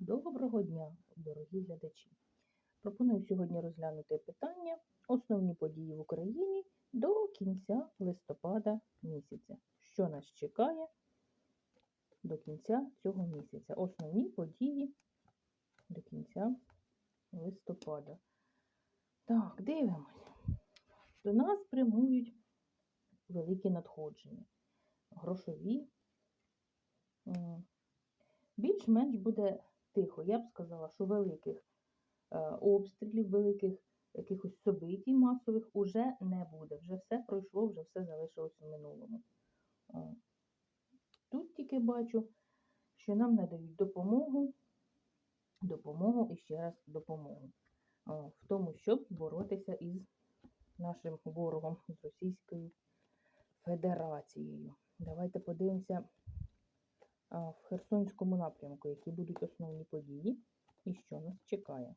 Доброго дня, дорогі глядачі! Пропоную сьогодні розглянути питання основні події в Україні до кінця листопада місяця. Що нас чекає до кінця цього місяця? Основні події до кінця листопада. Так, дивимось. До нас прямують великі надходження. Грошові. Більш-менш буде тихо. Я б сказала, що великих е, обстрілів, великих якихось собитій масових уже не буде. Вже все пройшло, вже все залишилось в минулому. Тут тільки бачу, що нам надають допомогу, допомогу і ще раз допомогу в тому, щоб боротися із нашим ворогом, з Російською Федерацією. Давайте подивимося в Херсонському напрямку, які будуть основні події і що нас чекає.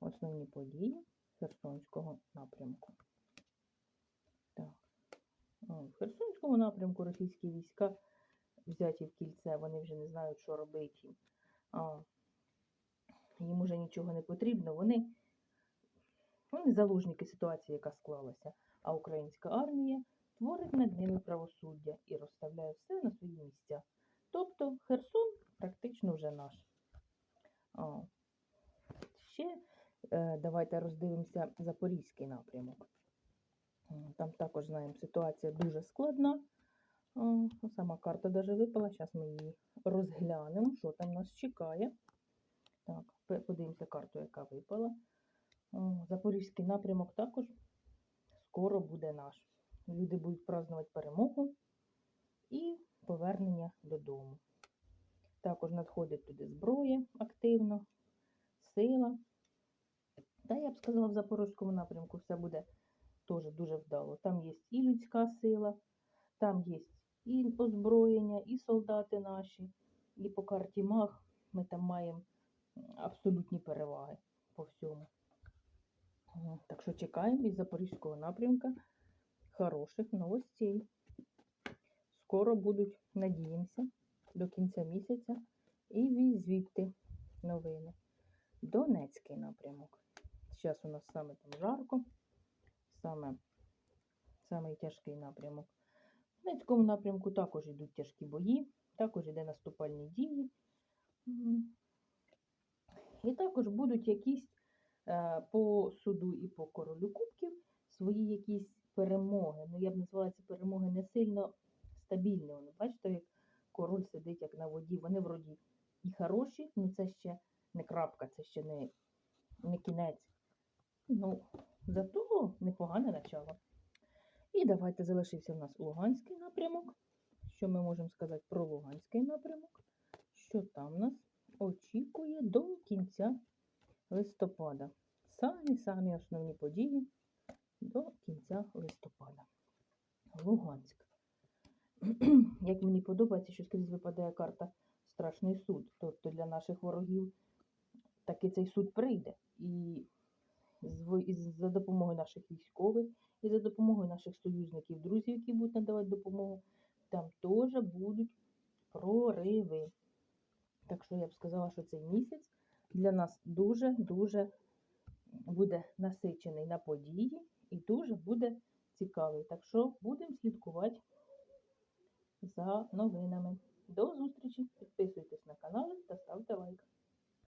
Основні події Херсонського напрямку. Так. В Херсонському напрямку російські війська взяті в кільце, вони вже не знають, що робити їм. Уже нічого не потрібно. Вони, вони заложники ситуації, яка склалася. А українська армія творить над ними правосуддя і розставляє все на свої місця. Тобто Херсон практично вже наш. А, ще е, давайте роздивимося Запорізький напрямок. Там також знаємо, ситуація дуже складна. О, Сама карта даже випала. Зараз ми її розглянемо, що там нас чекає. Так, подивимося карту, яка випала. О, Запорізький напрямок також скоро буде наш. Люди будуть празднувати перемогу і повернення додому. Також надходить туди зброя активно, сила. Та я б сказала, в Запорізькому напрямку все буде теж дуже вдало. Там є і людська сила, там є і озброєння, і солдати наші, і по карті МАГ ми там маємо абсолютні переваги по всьому. Так що чекаємо із Запорізького напрямка хороших новостей. Скоро будуть, надіємося, до кінця місяця і від звідти новини. Донецький напрямок. Зараз у нас саме там жарко, саме самий тяжкий напрямок. В Донецькому напрямку також йдуть тяжкі бої, також йде наступальні дії. І також будуть якісь е, по суду і по королю кубків свої якісь перемоги. Ну, я б назвала ці перемоги не сильно стабільні. Вони, бачите, як король сидить як на воді. Вони вроді і хороші, ну це ще не крапка, це ще не, не кінець. Ну, зато непогане начало. І давайте залишився в нас Луганський напрямок. Що ми можемо сказати про Луганський напрямок? Що там нас очікує до кінця листопада. Самі-самі основні події до кінця листопада. Луганськ. Як мені подобається, що скрізь випадає карта Страшний суд. Тобто для наших ворогів таки цей суд прийде. І за допомогою наших військових, і за допомогою наших союзників, друзів, які будуть надавати допомогу, там теж будуть прориви. Так що я б сказала, що цей місяць для нас дуже-дуже буде насичений на події і дуже буде цікавий. Так що будемо слідкувати за новинами. До зустрічі! Підписуйтесь на канал та ставте лайк.